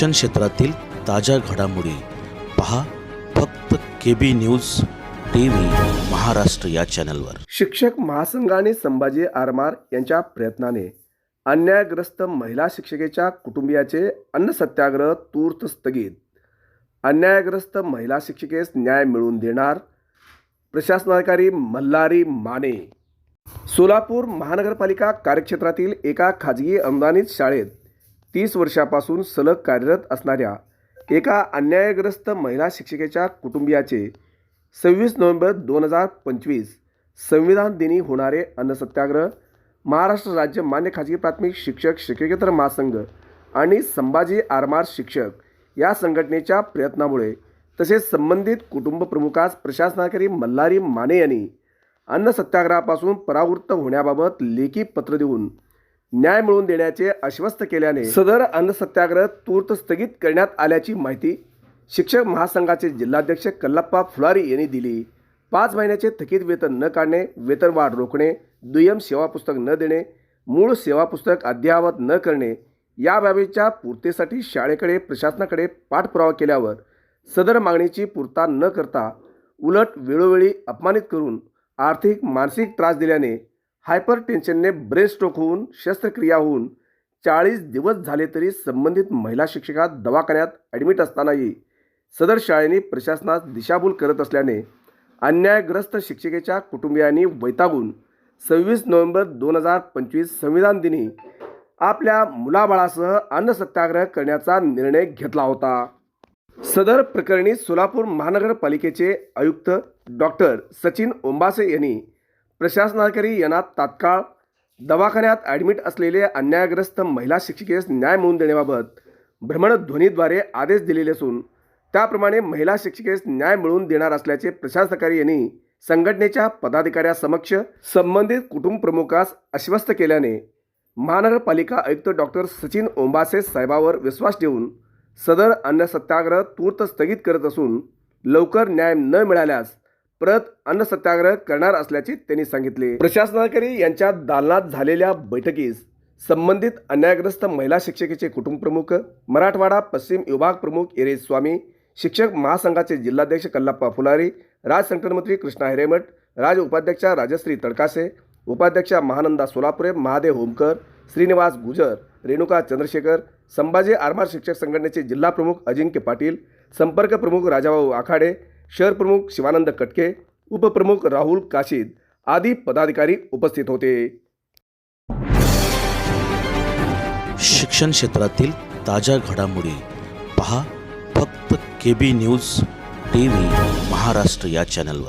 शिक्षण क्षेत्रातील ताज्या घडामोडी पहा फक्त K B news T V Maharashtra या चॅनलवर. शिक्षक महासंघाने संभाजी आरमार यांच्या प्रयत्नाने अन्यायग्रस्त महिला शिक्षकेच्या कुटुंबियाचे अन्न सत्याग्रह तूर्त स्थगित. अन्यायग्रस्त महिला शिक्षकेस न्याय मिळवून देणार प्रशासनाधिकारी मल्हारी माने. सोलापूर महानगरपालिका कार्यक्षेत्रातील एका खाजगी अनुदानित शाळेत तीस वर्षापासून सलग कार्यरत असणाऱ्या एका अन्यायग्रस्त महिला शिक्षिकेच्या कुटुंबियाचे सव्वीस नोव्हेंबर दोन हजार पंचवीस संविधान दिनी होणारे अन्न सत्याग्रह महाराष्ट्र राज्य मान्य खाजगी प्राथमिक शिक्षक शिक्षकेतर महासंघ आणि संभाजी आरमार शिक्षक या संघटनेच्या प्रयत्नामुळे तसेच संबंधित कुटुंब प्रमुखास प्रशासनाकरी मल्हारी माने यांनी अन्न सत्याग्रहापासून परावृत्त होण्याबाबत लेखी पत्र देऊन न्याय मिळवून देण्याचे आश्वस्त केल्याने सदर अन्न सत्याग्रह तूर्त स्थगित करण्यात आल्याची माहिती शिक्षक महासंघाचे जिल्हाध्यक्ष कल्लप्पा फुलारी यांनी दिली. पाच महिन्याचे थकीत वेतन न काढणे वेतनवाढ रोखणे दुय्यम सेवा पुस्तक न देणे मूळ सेवा पुस्तक अद्ययावत न करणे याबाबीच्या पूर्तीसाठी शाळेकडे प्रशासनाकडे पाठपुरावा केल्यावर सदर मागणीची पूर्तता न करता उलट वेळोवेळी अपमानित करून आर्थिक मानसिक त्रास दिल्याने हायपर टेन्शनने ब्रेन स्ट्रोक होऊन शस्त्रक्रिया होऊन चाळीस दिवस झाले तरी संबंधित महिला शिक्षिका दवाखान्यात ॲडमिट असतानाही सदर शाळेने प्रशासनास दिशाभूल करत असल्याने अन्यायग्रस्त शिक्षिकेच्या कुटुंबियांनी वैतागून सव्वीस नोव्हेंबर दोन हजार पंचवीस संविधान दिनी आपल्या मुलाबाळासह अन्न सत्याग्रह करण्याचा निर्णय घेतला होता. सदर प्रकरणी सोलापूर महानगरपालिकेचे आयुक्त डॉक्टर सचिन ओंबासे यांनी प्रशासनाधिकारी यांना तात्काळ दवाखान्यात ॲडमिट असलेले अन्यायग्रस्त महिला शिक्षिकेस न्याय मिळवून देण्याबाबत भ्रमणध्वनीद्वारे आदेश दिलेले असून त्याप्रमाणे महिला शिक्षिकेस न्याय मिळवून देणार असल्याचे प्रशासनाधिकारी यांनी संघटनेच्या पदाधिकाऱ्यासमक्ष संबंधित कुटुंब प्रमुखास आश्वस्त केल्याने महानगरपालिका आयुक्त डॉक्टर सचिन ओंबासे साहेबावर विश्वास ठेवून सदर अन्न सत्याग्रह तूर्त स्थगित करत असून लवकर न्याय न मिळाल्यास परत अन्न सत्याग्रह करणार असल्याचे त्यांनी सांगितले. प्रशासनाधिकारी यांच्या दालनात झालेल्या बैठकीस संबंधित अन्यायग्रस्त महिला शिक्षकेचे कुटुंब प्रमुख मराठवाडा पश्चिम विभाग प्रमुख इरेश स्वामी शिक्षक महासंघाचे जिल्हाध्यक्ष कल्लाप्पा फुलारी राज संकटमंत्री कृष्णा हिरेमठ राज उपाध्यक्षा राजश्री तडकासे उपाध्यक्षा महानंदा सोलापुरे महादेव होमकर श्रीनिवास गुजर रेणुका चंद्रशेखर संभाजी आरमार शिक्षक संघटनेचे जिल्हा प्रमुख अजिंक्य पाटील संपर्क प्रमुख राजाभाऊ आखाडे शहर प्रमुख शिवानंद कटके उपप्रमुख राहुल काशीद आदी पदाधिकारी उपस्थित होते। शिक्षण क्षेत्रातील ताज्या घडामोडी पहा फक्त K B news T V Maharashtra या चॅनलवर.